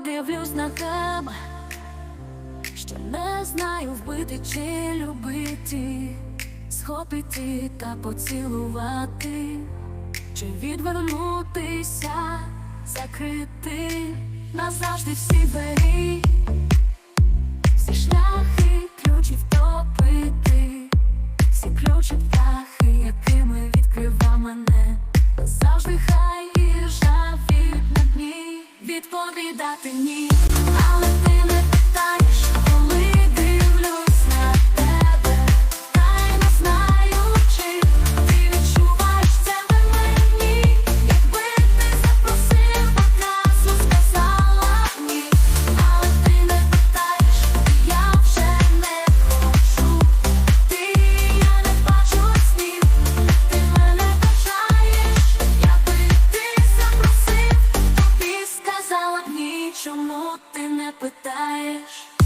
дивлюсь на тебе, що не знаю вбити чи любити, схопити та поцілувати, чи відвернутися, закрити назавжди всі двері, всі шляхи ключі втопити, всі ключі птахи, якими відкрива мене, відповідати ні, ти не питаєш?